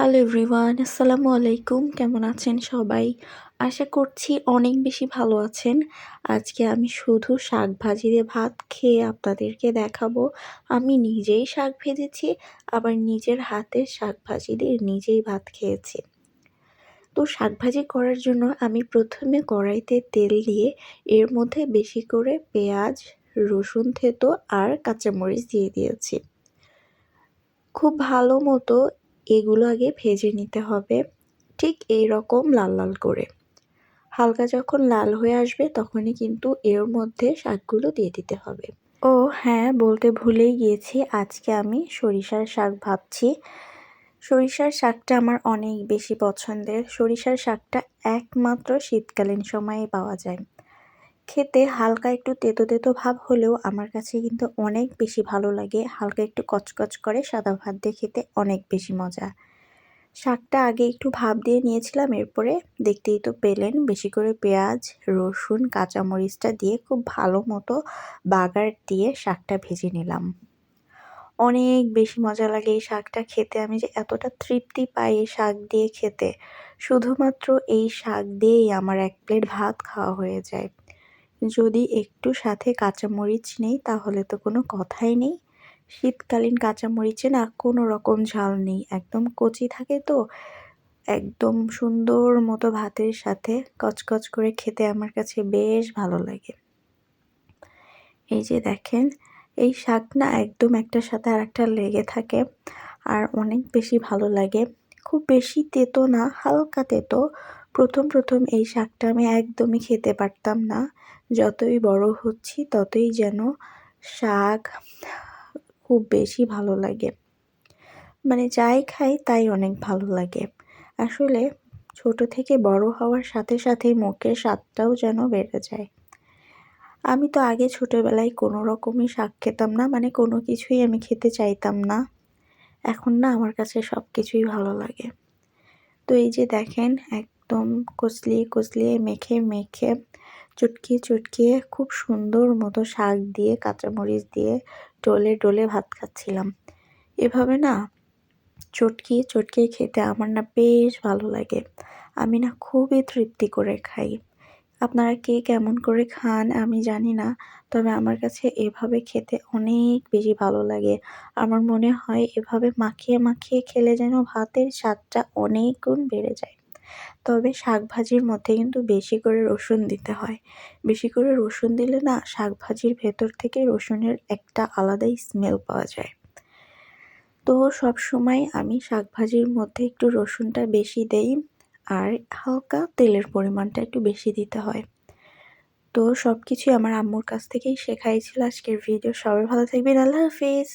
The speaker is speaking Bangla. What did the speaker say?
হ্যালো এভরিওয়ান আসসালামু আলাইকুম, কেমন আছেন সবাই? আশা করছি অনেক বেশি ভালো আছেন। আজকে আমি শুধু শাক ভাজি দিয়ে ভাত খেয়ে আপনাদেরকে দেখাবো। আমি নিজেই শাক ভেজেছি, আবার নিজের হাতে শাক ভাজি দিয়ে নিজেই ভাত খেয়েছি। তো শাক ভাজি করার জন্য আমি প্রথমে কড়াইতে তেল দিয়ে এর মধ্যে বেশি করে পেঁয়াজ, রসুন থেতো আর কাঁচামরিচ দিয়ে দিয়েছি। খুব ভালো মতো এগুলো আগে ভেজে নিতে হবে। ঠিক এই রকম লাল লাল করে। হালকা যখন লাল হয়ে আসবে তখনই কিন্তু এর মধ্যে শাকগুলো দিয়ে দিতে হবে। ও হ্যাঁ বলতে ভুলেই গিয়েছি। আজকে আমি সরিষার শাক ভাবছি। সরিষার শাকটা আমার অনেক বেশি পছন্দের। সরিষার শাকটা একমাত্র শীতকালীন সময়ে পাওয়া যায়। খেতে হালকা একটু তেতো তেতো ভাব হলেও আমার কাছে কিন্তু অনেক বেশি ভালো লাগে। হালকা একটু কচকচ করে সাদা ভাত দিয়ে খেতে অনেক বেশি মজা। শাকটা আগে একটু ভাপ দিয়ে নিয়েছিলাম, এরপরে দেখতেই তো পেলেন, বেশি করে পেঁয়াজ, রসুন, কাঁচামরিচটা দিয়ে খুব ভালো মতো বাগার দিয়ে শাকটা ভেজে নিলাম। অনেক বেশি মজা লাগে এই শাকটা খেতে, আমি যে এতটা তৃপ্তি পাই এই শাক দিয়ে খেতে। শুধুমাত্র এই শাক দিয়েই আমার এক প্লেট ভাত খাওয়া হয়ে যায়। যদি একটু সাথে কাঁচামরিচ নেই, তাহলে তো কোনো কথাই নেই। শীতকালীন কাঁচামরিচে না কোনো রকম ঝাল নেই। একদম কচি থাকে তো। একদম সুন্দর মতো ভাতের সাথে কচকচ করে খেতে আমার কাছে বেশ ভালো লাগে। এই যে দেখেন, এই শাক না একদম একটার সাথে আর একটা লেগে থাকে আর অনেক বেশি ভালো লাগে। খুব বেশি তেতো না, হালকা তেতো। প্রথম প্রথম এই শাকটা আমি একদমই খেতে পারতাম না। যতই বড় হচ্ছি, ততই যেন শাক খুব বেশি ভালো লাগে। মানে যাই খাই, তাই অনেক ভালো লাগে। আসলে ছোট থেকে বড় হওয়ার সাথে সাথে মুখের স্বাদটাও যেন বেড়ে যায়। আমি তো আগে ছোটোবেলায় কোনো রকমই শাক খেতাম না মানে কোনো কিছুই আমি খেতে চাইতাম না। এখন না আমার কাছে সব কিছুই ভালো লাগে। তো এই যে দেখেন একদম কচলিয়ে কচলিয়ে মেখে মেখে চটকিয়ে চটকিয়ে খুব সুন্দর মতো শাক দিয়ে, কাঁচামরিচ দিয়ে ডলে ডলে ভাত খাচ্ছিলাম। এভাবে না চটকিয়ে চটকিয়ে খেতে আমার না বেশ ভালো লাগে। আমি না খুবই তৃপ্তি করে খাই। আপনারা কে কেমন করে খান আমি জানি না, তবে আমার কাছে এভাবে খেতে অনেক বেশি ভালো লাগে। আমার মনে হয় এভাবে মাখিয়ে মাখিয়ে খেলে যেন ভাতের স্বাদটা অনেক গুণ বেড়ে যায়। তবে শাক ভাজির মধ্যে কিন্তু বেশি করে রসুন দিতে হয়। বেশি করে রসুন দিলে না শাক ভাজির ভেতর থেকে রসুনের একটা আলাদাই স্মেল পাওয়া যায়। তো সব সময় আমি শাক ভাজির মধ্যে একটু রসুনটা বেশি দেই আর হালকা তেলের পরিমাণটা একটু বেশি দিতে হয়। তো সব কিছুই আমার আম্মুর কাছ থেকেই শেখাই ছিল আজকের ভিডিও সবাই ভালো থাকবেন। আল্লাহ হাফিজ।